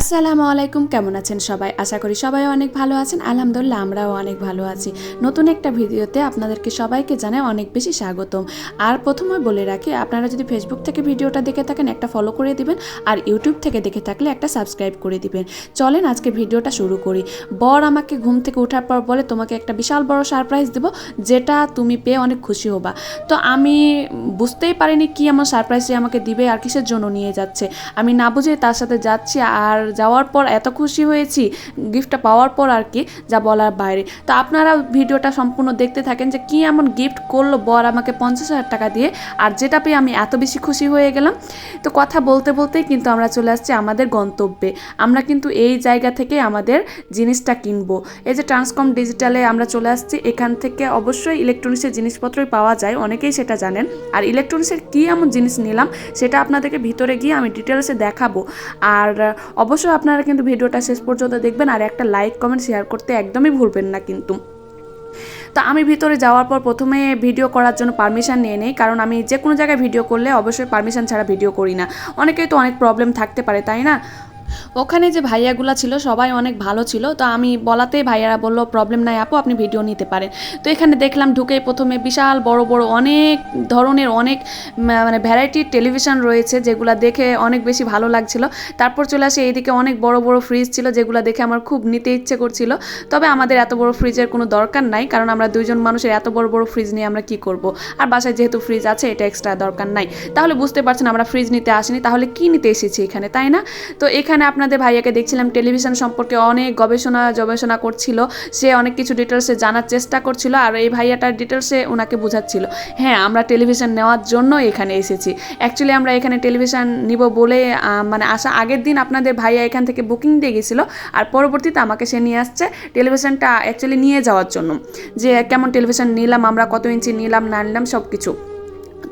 আসসালামু আলাইকুম, কেমন আছেন সবাই? আশা করি সবাই অনেক ভালো আছেন। আলহামদুলিল্লাহ, আমরাও অনেক ভালো আছি। নতুন একটা ভিডিওতে আপনাদেরকে সবাইকে জানাই অনেক বেশি স্বাগতম। আর প্রথমে বলে রাখি, আপনারা যদি ফেসবুক থেকে ভিডিওটা দেখে থাকেন, একটা ফলো করে দিবেন। আর ইউটিউব থেকে দেখে থাকলে একটা সাবস্ক্রাইব করে দিবেন। চলেন আজকে ভিডিওটা শুরু করি। বর আমাকে ঘুম থেকে ওঠার পর বলে, তোমাকে একটা বিশাল বড় সারপ্রাইজ দেবো, যেটা তুমি পেয়ে অনেক খুশি হবা। তো আমি বুঝতেই পারিনি কি এমন সারপ্রাইজ আমাকে দিবে আর কিসের জন্য নিয়ে যাচ্ছে। আমি না বুঝে তার সাথে যাচ্ছি আর যাওয়ার পর এত খুশি হয়েছি গিফটটা পাওয়ার পর আর কি যা বলার বাইরে। তো আপনারা ভিডিওটা সম্পূর্ণ দেখতে থাকেন যে কি এমন গিফট করল বর আমাকে পঞ্চাশ হাজার টাকা দিয়ে, আর যেটা পেয়ে আমি এত বেশি খুশি হয়ে গেলাম। তো কথা বলতে বলতেই কিন্তু আমরা চলে আসছি আমাদের গন্তব্যে। আমরা কিন্তু এই জায়গা থেকে আমাদের জিনিসটা কিনবো। এই যে ট্রান্সকম ডিজিটালে আমরা চলে আসছি, এখান থেকে অবশ্যই ইলেকট্রনিক্সের জিনিসপত্রই পাওয়া যায়, অনেকেই সেটা জানেন। আর ইলেকট্রনিক্সের কী এমন জিনিস নিলাম, সেটা আপনাদেরকে ভিতরে গিয়ে আমি ডিটেলসে দেখাবো। আর অবশ্যই আপনারা কিন্তু ভিডিওটা শেষ পর্যন্ত দেখবেন আর একটা লাইক কমেন্ট শেয়ার করতে একদমই ভুলবেন না কিন্তু। তো আমি ভিতরে যাওয়ার পর প্রথমে ভিডিও করার জন্য পারমিশন নিয়ে নেই, কারণ আমি যে কোনো জায়গায় ভিডিও করলে অবশ্যই পারমিশন ছাড়া ভিডিও করি না। অনেকেই তো অনেক প্রবলেম থাকতে পারে, তাই না? ওখানে যে ভাইয়াগুলা ছিল, সবাই অনেক ভালো ছিল। তো আমি বলাতেই ভাইয়ারা বলল প্রবলেম নাই আপু, আপনি ভিডিও নিতে পারেন। তো এখানে দেখলাম ঢুকেই প্রথমে বিশাল বড় বড় অনেক ধরনের অনেক মানে ভ্যারাইটির টেলিভিশন রয়েছে যেগুলো দেখে অনেক বেশি ভালো লাগছিল। তারপর চলে আসে এইদিকে অনেক বড় বড় ফ্রিজ ছিল যেগুলো দেখে আমার খুব নিতে ইচ্ছে করছিল। তবে আমাদের এত বড় ফ্রিজের কোনো দরকার নাই, কারণ আমরা দুইজন মানুষের এত বড় বড় ফ্রিজ নিয়ে আমরা কি করব? আর বাসায় যেহেতু ফ্রিজ আছে, এটা এক্সট্রা দরকার নাই। তাহলে বুঝতে পারছেন আমরা ফ্রিজ নিতে আসিনি, তাহলে কি নিতে এসেছি এখানে, তাই না? তো এখানে আপনাদের ভাইয়াকে দেখছিলাম, টেলিভিশন সম্পর্কে অনেক গবেষণা গবেষণা করছিল, সে অনেক কিছু ডিটেলসে জানার চেষ্টা করছিল আর এই ভাইয়াটার ডিটেলসে ওনাকে বোঝাচ্ছিল। হ্যাঁ আমরা টেলিভিশন নেওয়ার জন্য এখানে এসেছি। অ্যাকচুয়ালি আমরা এখানে টেলিভিশন নিব বলে মানে আসা আগের দিন আপনাদের ভাইয়া এখান থেকে বুকিং দিয়ে গেছিল আর পরবর্তীতে আমাকে সে নিয়ে আসছে টেলিভিশনটা অ্যাকচুয়ালি নিয়ে যাওয়ার জন্য। যে কেমন টেলিভিশন নিলাম, আমরা কত ইঞ্চি নিলাম, না নিলাম সব কিছু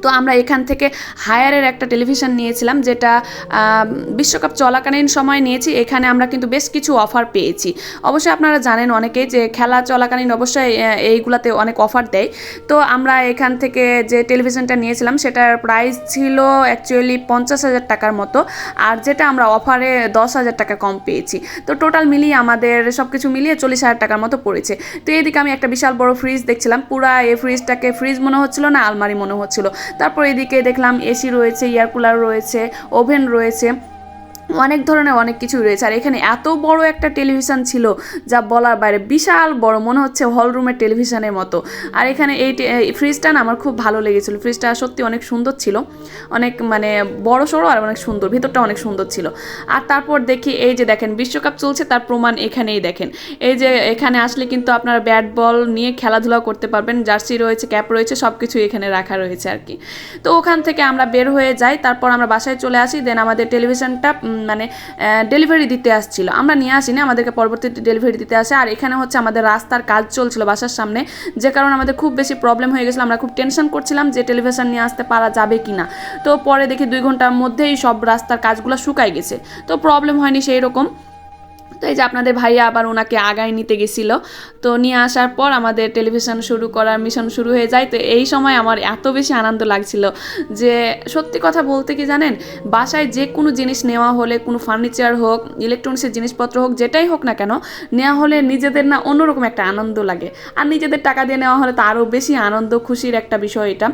তো আমরা এখান থেকে হায়ারের একটা টেলিভিশন নিয়েছিলাম, যেটা বিশ্বকাপ চলাকালীন সময় নিয়েছি, এখানে আমরা কিন্তু বেশ কিছু অফার পেয়েছি। অবশ্যই আপনারা জানেন অনেকেই যে খেলা চলাকালীন অবশ্যই এইগুলাতে অনেক অফার দেয়। তো আমরা এখান থেকে যে টেলিভিশনটা নিয়েছিলাম, সেটার প্রাইস ছিল অ্যাকচুয়ালি পঞ্চাশ হাজার টাকার মতো, আর যেটা আমরা অফারে দশ হাজার টাকা কম পেয়েছি। তো টোটাল মিলিয়ে আমাদের সব কিছু মিলিয়ে চল্লিশ হাজার টাকার মতো পড়েছে। তো এদিকে আমি একটা বিশাল বড় ফ্রিজ দেখছিলাম, পুরা এই ফ্রিজটাকে ফ্রিজ মনে হচ্ছিল না, আলমারি মনে হচ্ছিল। তারপর এদিকে দেখলাম এসি রয়েছে এয়ার কুলার রয়েছে ওভেন রয়েছে। অনেক ধরনের অনেক কিছু রয়েছে। আর এখানে এত বড় একটা টেলিভিশন ছিল যা বলার বাইরে বিশাল বড় মনে হচ্ছে হলরুমের টেলিভিশনের মতো। আর এখানে এই ফ্রিজটা না আমার খুব ভালো লেগেছিল। ফ্রিজটা সত্যি অনেক সুন্দর ছিল। অনেক মানে বড় সড়ো আর অনেক সুন্দর। ভিতরটা অনেক সুন্দর ছিল। আর তারপর দেখি এই যে দেখেন, বিশ্বকাপ চলছে, তার প্রমাণ এখানেই দেখেন। এই যে এখানে আসলে কিন্তু আপনারা ব্যাট বল নিয়ে খেলাধুলা করতে পারবেন, জার্সি রয়েছে, ক্যাপ রয়েছে সব কিছু এখানে রাখা রয়েছে আর কি। তো ওখান থেকে আমরা বের হয়ে যাই, তারপর আমরা বাসায় চলে আসি, দেন আমাদের টেলিভিশনটা মানে ডেলিভারি দিতে আসছিল। আমরা নিয়ে আসিনি, আমাদেরকে পরবর্তীতে ডেলিভারি দিতে আসে। আর এখানে হচ্ছে আমাদের রাস্তার কাজ চলছিল বাসার সামনে, যে কারণে আমাদের খুব বেশি প্রবলেম হয়ে গেছিল। আমরা খুব টেনশন করছিলাম যে টেলিভিশন নিয়ে আসতে পারা যাবে কি না তো পরে দেখি দুই ঘণ্টার মধ্যেই সব রাস্তার কাজগুলো শুকাই গেছে। তো প্রবলেম হয়নি সেই রকম। তো এই যে আপনাদের ভাইয়া আবার ওনাকে আগায় নিতে গেছিল। তো নিয়ে আসার পর আমাদের টেলিভিশন শুরু করার মিশন শুরু হয়ে যায়। তো এই সময় আমার এত বেশি আনন্দ লাগছিল যে সত্যি কথা বলতে কি জানেন? বাসায় যে কোনো জিনিস নেওয়া হলে, কোনো ফার্নিচার হোক ইলেকট্রনিক্সের জিনিসপত্র হোক, যেটাই হোক না কেন, নেওয়া হলে নিজেদের না অন্যরকম একটা আনন্দ লাগে। আর নিজেদের টাকা দিয়ে নেওয়া হলে তো আরও বেশি আনন্দ, খুশির একটা বিষয় এটা।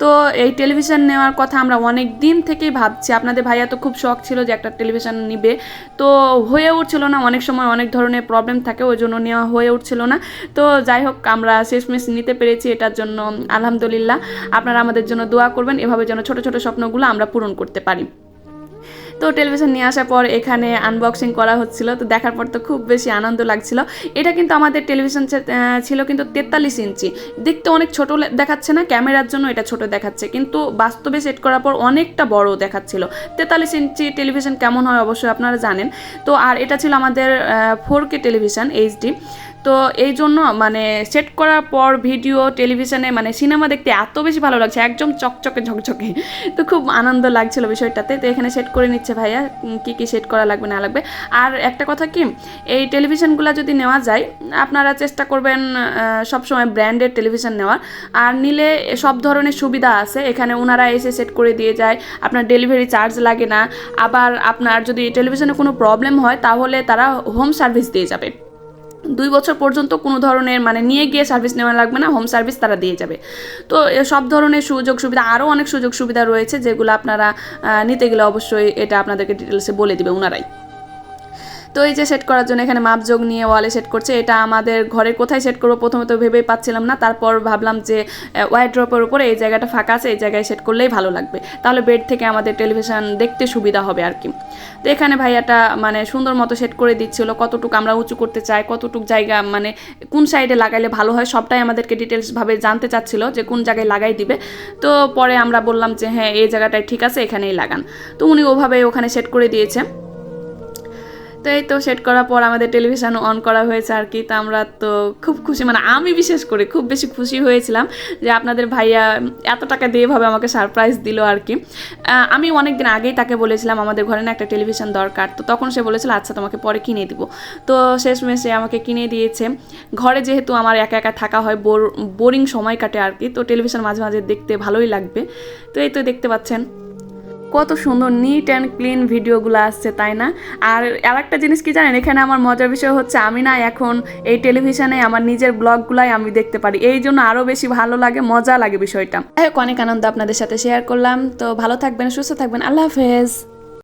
তো এই টেলিভিশন নেওয়ার কথা আমরা অনেক দিন থেকেই ভাবছি। আপনাদের ভাইয়া তো খুব শখ ছিল যে একটা টেলিভিশন নিবে। তো হয়ে উঠছিল না অনেক সময় অনেক ধরনের প্রবলেম থাকে, ওই জন্য নেওয়া হয়ে উঠছিল না। তো যাই হোক, আমরা শেষমেশ নিতে পেরেছি এটার জন্য, আলহামদুলিল্লাহ। আপনারা আমাদের জন্য দোয়া করবেন, এভাবে যেন ছোট ছোট স্বপ্নগুলো আমরা পূরণ করতে পারি। তো টেলিভিশন নিয়ে আসার পর এখানে আনবক্সিং করা হচ্ছিল, তো দেখার পর তো খুব বেশি আনন্দ লাগছিল। এটা কিন্তু আমাদের টেলিভিশন ছিল কিন্তু তেতাল্লিশ ইঞ্চি। দেখতে অনেক ছোট দেখাচ্ছে না, ক্যামেরার জন্য এটা ছোট দেখাচ্ছে, কিন্তু বাস্তবে সেট করার পর অনেকটা বড় দেখাচ্ছিল। তেতাল্লিশ ইঞ্চি টেলিভিশন কেমন হয় অবশ্যই আপনারা জানেন। তো আর এটা ছিল আমাদের ফোর কে টেলিভিশন এইচডি তো এই জন্য মানে সেট করার পর ভিডিও টেলিভিশনে মানে সিনেমা দেখতে এত বেশি ভালো লাগছে, একদম চকচকে ঝকঝকে। তো খুব আনন্দ লাগছিল বিষয়টাতে। তো এখানে সেট করে নিচ্ছে ভাইয়া কি কি সেট করা লাগবে, না লাগবে। আর একটা কথা কি, এই টেলিভিশনগুলো যদি নেওয়া যায়, আপনারা চেষ্টা করবেন সবসময় ব্র্যান্ডের টেলিভিশন নেওয়ার। আর নিলে সব ধরনের সুবিধা আছে। এখানে ওনারা এসে সেট করে দিয়ে যায়, আপনার ডেলিভারি চার্জ লাগে না। আবার আপনার যদি টেলিভিশনে কোনো প্রবলেম হয়, তাহলে তারা হোম সার্ভিস দিয়ে যাবে। দুই বছর পর্যন্ত কোনো ধরনের মানে নিয়ে গিয়ে সার্ভিস নেওয়া লাগবে না, হোম সার্ভিস তারা দিয়ে যাবে। তো সব ধরনের সুযোগ সুবিধা, আরও অনেক সুযোগ সুবিধা রয়েছে যেগুলো আপনারা নিতে গেলে অবশ্যই এটা আপনাদেরকে ডিটেলসে বলে দিবে ওনারাই। তো এই যে সেট করার জন্য এখানে মাপযোগ নিয়ে ওয়ালে সেট করছে, এটা আমাদের ঘরে কোথায় সেট করব প্রথমে তো ভেবেই পাচ্ছিলাম না, তারপর ভাবলাম যে ওয়াইড ড্রপের উপরে এই জায়গাটা ফাঁকা আছে, এই জায়গায় সেট করলেই ভালো লাগবে। তাহলে বেড থেকে আমাদের টেলিভিশন দেখতে সুবিধা হবে আর কি। তো এখানে ভাইয়াটা মানে সুন্দর মতো সেট করে দিচ্ছিল, কতটুকু আমরা উঁচু করতে চাই, কতটুকু জায়গা মানে কোন সাইডে লাগাইলে ভালো হয়, সবটাই আমাদেরকে ডিটেলসভাবে জানতে চাচ্ছিল যে কোন জায়গায় লাগাই দিবে। তো পরে আমরা বললাম যে হ্যাঁ এই জায়গাটায় ঠিক আছে, এখানেই লাগান। তো উনি ওভাবে ওখানে সেট করে দিয়েছে। তো এই তো সেট করার পর আমাদের টেলিভিশন অন করা হয়েছে আর কি। তো আমরা তো খুব খুশি মানে আমি বিশেষ করে খুব বেশি খুশি হয়েছিলাম যে আপনাদের ভাইয়া এত টাকা দিয়ে ভাবে আমাকে সারপ্রাইজ দিল আর কি। আমি অনেক দিন আগেই তাকে বলেছিলাম, আমাদের ঘরে না একটা টেলিভিশন দরকার। তো তখন সে বলেছিল আচ্ছা তোমাকে পরে কিনে দিব। তো শেষমেশ সে আমাকে কিনে দিয়েছে। ঘরে যেহেতু আমার একা একা থাকা হয়, বোর বোরিং সময় কাটে আর কি, তো টেলিভিশন মাঝে মাঝে দেখতে ভালোই লাগবে। তো এই তো দেখতে পাচ্ছেন। কত সুন্দর নিট অ্যান্ড ক্লিন ভিডিওগুলো আসছে, তাই না? আর আর একটা জিনিস কি জানেন? এখানে আমার মজার বিষয় হচ্ছে আমি না এখন এই টেলিভিশনে আমার নিজের ব্লগগুলাই আমি দেখতে পারি। এই জন্য আরও বেশি ভালো লাগে, মজা লাগে বিষয়টা। অনেক আনন্দ আপনাদের সাথে শেয়ার করলাম। তো ভালো থাকবেন, সুস্থ থাকবেন। আল্লাহ হাফেজ।